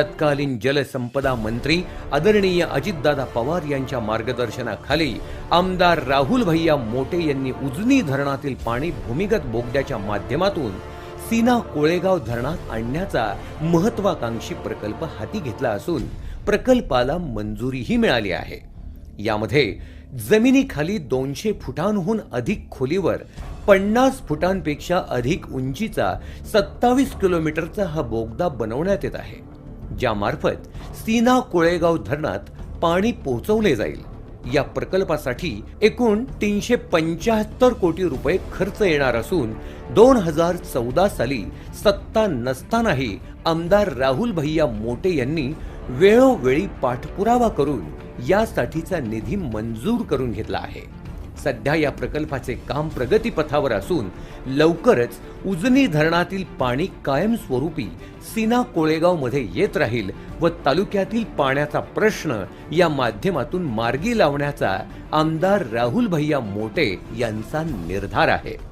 तत्कालीन जलसंपदा मंत्री आदरणीय अजितदादा पवार यांच्या मार्गदर्शनाखाली आमदार राहुल भैया मोटे यांनी उजनी धरणातील पाणी भूमिगत बोगद्याच्या माध्यमातून सीना कोळेगाव धरणात आणण्याचा महत्वाकांक्षी प्रकल्प हाती घेतला असून प्रकल्पाला मंजुरीही मिळाली आहे. यामध्ये जमिनीखाली दोनशे फुटांहून अधिक खोलीवर पन्नास फुटांपेक्षा अधिक उंचीचा सत्तावीस किलोमीटरचा हा बोगदा बनवण्यात येत आहे. ज्यामार्फत सीना कोळेगाव धरणात पाणी पोहोचवले जाईल. या प्रकल्पासाठी एकूण तीनशे पंच्याहत्तर कोटी रुपये खर्च येणार असून दोन हजार चौदा साली सत्ता नसतानाही आमदार राहुल भैया मोटे यांनी वेळोवेळी पाठपुरावा करून यासाठीचा निधी मंजूर करून घेतला आहे. सध्या या प्रकल्पाचे काम प्रगतीपथावर असून लवकरच उजनी धरणातील पाणी कायमस्वरूपी सीना कोळेगावमध्ये येत राहील व तालुक्यातील पाण्याचा प्रश्न या माध्यमातून मार्गी लावण्याचा आमदार राहुल भैया मोटे यांचा निर्धार आहे.